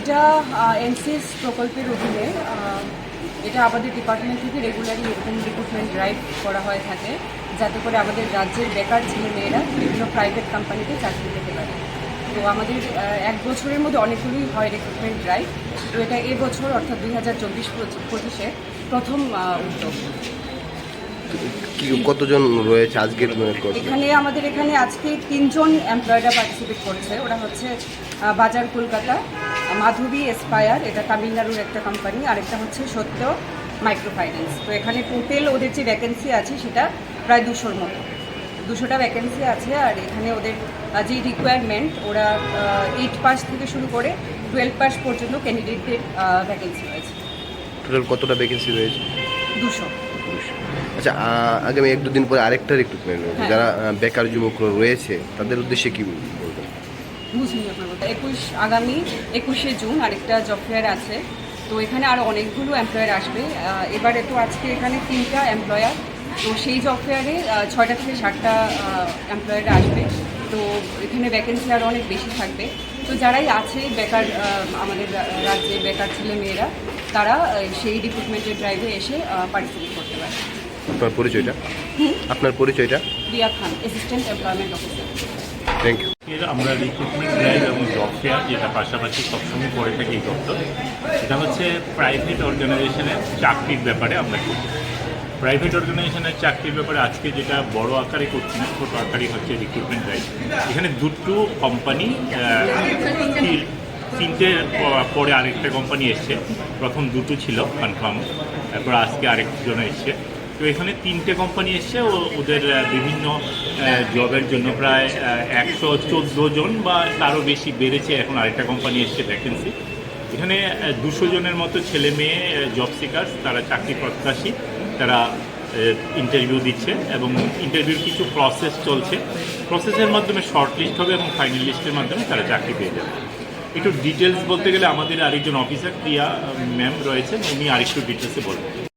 এটা প্রকল্পের অধীনে এটা আমাদের ডিপার্টমেন্ট থেকে রেগুলারলি এরকম রিক্রুটমেন্ট ড্রাইভ করা হয়ে থাকে, যাতে করে আমাদের রাজ্যের বেকার ছেলেমেয়েরা বিভিন্ন প্রাইভেট কোম্পানিতে চাকরি পেতে পারে। তো আমাদের এক বছরের মধ্যে অনেকগুলোই হয় রিক্রুটমেন্ট ড্রাইভ তো এটা এবছর অর্থাৎ দুই হাজার চব্বিশ পঁচিশে প্রথম উদ্যোগ। কি কতজন রয়েছে আজকের এখানে আমাদের এখানে আজকে তিনজন এমপ্লয়াররা পার্টিসিপেট করছে। ওরা হচ্ছে বাজার কলকাতা মাধবী এসপায়ার এটা তামিলনাড়ুর একটা কোম্পানি আরেকটা হচ্ছে সত্য মাইক্রো ফাইন্যান্স তো এখানে টোটাল ওদের যে ভ্যাকেন্সি আছে সেটা প্রায় দুশোর মতো। দুশোটা ভ্যাকেন্সি আছে আর এখানে ওদের যে রিকোয়ারমেন্ট ওরা এইট পাস থেকে শুরু করে টুয়েলভ পাস পর্যন্ত ক্যান্ডিডেটদের ভ্যাকেন্সি রয়েছে। টোটাল কতটা ভ্যাকেন্সি রয়েছে? দুশো। আচ্ছা আগামী এক দুদিন পরে আরেকটা রিক্রুটমেন্ট রয়েছে হ্যাঁ। যারা বেকার যুবক রয়েছে তাদের উদ্দেশ্যে কি বলবেন? বুঝলি আপনার কথা। একুশ আগামী একুশে জুন আরেকটা জব ফেয়ার আছে। তো এখানে আরও অনেকগুলো এমপ্লয়ার আসবে। এবারে তো আজকে এখানে তিনটা এমপ্লয়ার তো সেই জব ফেয়ারে ছয়টা থেকে সাতটা এমপ্লয়াররা আসবে। তো এখানে ভ্যাকেন্সি আরও অনেক বেশি থাকবে। তো যারাই আছে বেকার আমাদের রাজ্যে বেকার ছেলে মেয়েরা তারা সেই রিক্রুটমেন্টের ড্রাইভে এসে পার্টিসিপেট করতে পারে। আপনার পরিচয়টা? আপনার পরিচয়টা? Riya Khan assistant employment officer thank you এর আমরা রিক্রুটমেন্ট ড্রাইভ এবং জব ফেয়ার যেটা পাশাপাশি সবসময় করে থাকি এই দপ্তর সেটা হচ্ছে প্রাইভেট অর্গানাইজেশনের চাকরির ব্যাপারে আমরা করি প্রাইভেট অর্গানাইজেশনের চাকরির ব্যাপারে আজকে যেটা বড় আকারে করছি না, ছোটো আকারে হচ্ছে রিক্রুটমেন্ট ড্রাইভ এখানে দুটো কোম্পানি তিনটে পরে আরেকটা কোম্পানি এসছে। প্রথম দুটো ছিল কনফার্ম তারপর আজকে আরেকজন এসছে। তো এখানে তিনটে কোম্পানি এসছে, ও, ওদের বিভিন্ন জবের জন্য প্রায় একশো চোদ্দ জন বা তারও বেশি বেড়েছে। এখন আরেকটা কোম্পানি এসছে ভ্যাকেন্সি এখানে দুশো জনের মতো ছেলে মেয়ে জব সিকার্স তারা চাকরি প্রত্যাশী। তারা ইন্টারভিউ দিচ্ছে এবং ইন্টারভিউর কিছু প্রসেস চলছে। প্রসেসের মাধ্যমে শর্ট লিস্ট হবে এবং ফাইনাল লিস্টের মাধ্যমে তারা চাকরি পেয়ে যাবে। একটু ডিটেলস বলতে গেলে আমাদের আরেকজন অফিসার প্রিয়া ম্যাম রয়েছেন, উনি আরেকটু ডিটেলসে বলবেন।